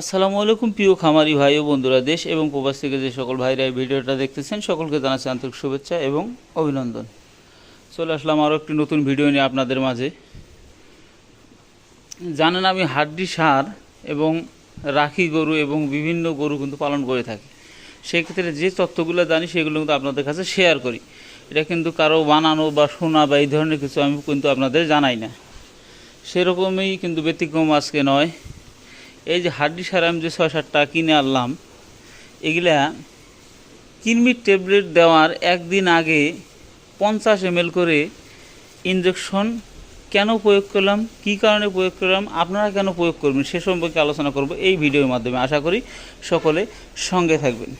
আসসালামু আলাইকুম প্রিয় খামারি ভাই ও বন্ধুরা, দেশ এবং প্রবাস থেকে যে সকল ভাইরা এই ভিডিওটা দেখতেছেন, সকলকে জানাচ্ছি আন্তরিক শুভেচ্ছা এবং অভিনন্দন। চলে আসলাম আরও একটি নতুন ভিডিও নিয়ে আপনাদের মাঝে। জানেন আমি হাড্ডি সার এবং রাখি গরু এবং বিভিন্ন গরু কিন্তু পালন করে থাকি। সেক্ষেত্রে যে তথ্যগুলো জানি সেগুলো কিন্তু আপনাদের কাছে শেয়ার করি। এটা কিন্তু কারও বানানো বা শোনা বা এই ধরনের কিছু আমি কিন্তু আপনাদের জানাই না। সেরকমই কিন্তু ব্যতিক্রম আজকে নয়। এই যে হাড্ডি সার আমি যে ছয় সাতটা কিনে আনলাম, এগুলা কিনমির ট্যাবলেট দেওয়ার একদিন আগে পঞ্চাশ এম করে ইঞ্জেকশন কেন প্রয়োগ করলাম, কী কারণে প্রয়োগ করলাম, আপনারা কেন প্রয়োগ করবেন, সে সম্পর্কে আলোচনা করব এই ভিডিওর মাধ্যমে। আশা করি সকলে সঙ্গে থাকবেন।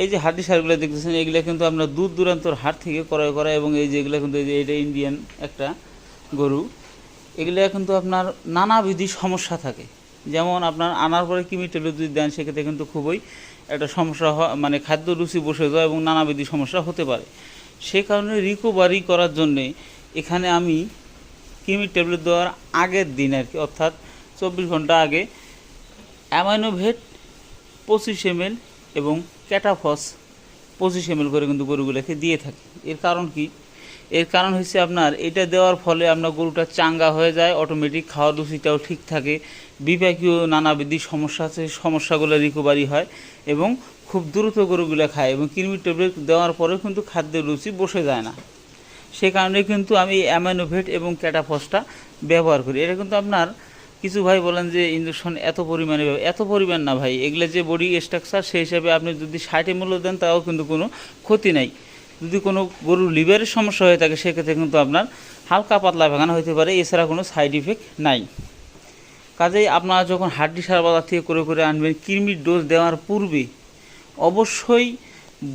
এই যে হাড্ডি সারগুলো দেখতেছেন, এগুলো কিন্তু আপনার দূর দূরান্তর হাট থেকে ক্রয় করা এবং এই যে এগুলো কিন্তু এই যে এটা ইন্ডিয়ান একটা গরু, এগুলো কিন্তু আপনার নানাবিধি সমস্যা থাকে। যেমন আপনার আনার পরে কিমি টেলে যদি দেন, সেক্ষেত্রে কিন্তু খুবই একটা সমস্যা মানে খাদ্য রুচি বসে যায় এবং নানাবিধি সমস্যা হতে পারে। সে কারণে রিকভারি করার জন্যে এখানে আমি কিমি ট্যাবলেট দেওয়ার আগের দিন আর কি, অর্থাৎ চব্বিশ ঘণ্টা আগে অ্যামাইনোভেট পঁচিশ এমএল এবং ক্যাটাফস পঁচিশ এমএল করে কিন্তু গরুগুলোকে দিয়ে থাকি। এর কারণ কি? এর কারণ হচ্ছে আপনার, এটা দেওয়ার ফলে আপনার গরুটা চাঙ্গা হয়ে যায় অটোমেটিক খাওয়া রুচিটাও ঠিক থাকে, বিপাকীয় নানাবিধি সমস্যা আছে, সমস্যাগুলো রিকভারি হয় এবং খুব দ্রুত গরুগুলো খায় এবং কৃমি ট্যাবলেট দেওয়ার পরেও কিন্তু খাদ্যের রুচি বসে যায় না। সে কারণে কিন্তু আমি অ্যামাইনোভেট এবং ক্যাটাফসটা ব্যবহার করি। এটা কিন্তু আপনার, কিছু ভাই বলেন যে ইঞ্জেকশন এত পরিমাণে এত পরিমাণ না ভাই, এগুলো যে বডি স্ট্রাকচার সেই হিসাবে আপনি যদি ষাটে মূল্য দেন তাও কিন্তু কোনো ক্ষতি নাই। যদি কোনো গরুর লিভারের সমস্যা হয়ে থাকে, সেক্ষেত্রে কিন্তু আপনার হালকা পাতলা ভাঙানো হতে পারে। এছাড়া কোনো সাইড ইফেক্ট নাই। কাজেই আপনারা যখন হাড্ডি সার বাজার থেকে করে করে আনবেন, কৃমির ডোজ দেওয়ার পূর্বে অবশ্যই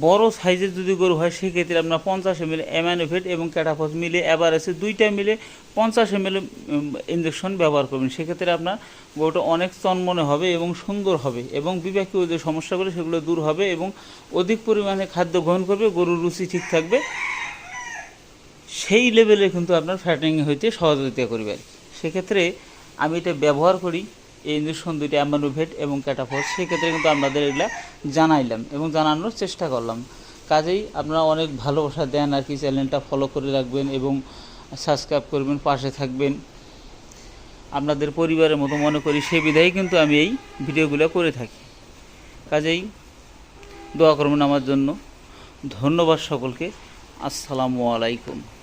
বড় সাইজের যদি গরু হয়, সেক্ষেত্রে আপনার পঞ্চাশ এম এল অ্যামানোভেট এবং ক্যাটাফস মিলে অ্যাভারেজে দুইটা মিলে পঞ্চাশ এম এল ইঞ্জেকশন ব্যবহার করবেন। সেক্ষেত্রে আপনার গরুটা অনেক চনমনে হবে এবং সুন্দর হবে এবং বিবেকীয় যে সমস্যাগুলো, সেগুলো দূর হবে এবং অধিক পরিমাণে খাদ্য গ্রহণ করবে, গরুর রুচি ঠিক থাকবে। সেই লেভেলে কিন্তু আপনার ফ্যাটিং হইতে সহযোগিতা করবে আর কি। সেক্ষেত্রে আমি এটা ব্যবহার করি। এই ইঞ্জেকশন দুইটা অ্যাম্বানোভেট এবং ক্যাটাফস সেক্ষেত্রে কিন্তু আপনাদের এগুলা জানাইলাম এবং জানানোর চেষ্টা করলাম। কাজেই আপনারা অনেক ভালোবাসা দেন আর কি, চ্যানেলটা ফলো করে রাখবেন এবং সাবস্ক্রাইব করবেন, পাশে থাকবেন। আপনাদের পরিবারের মতো মনে করি সেই বিধায় কিন্তু আমি এই ভিডিওগুলো করে থাকি। কাজেই দোয়া করবেন আমার জন্য। ধন্যবাদ সকলকে। আসসালামু আলাইকুম।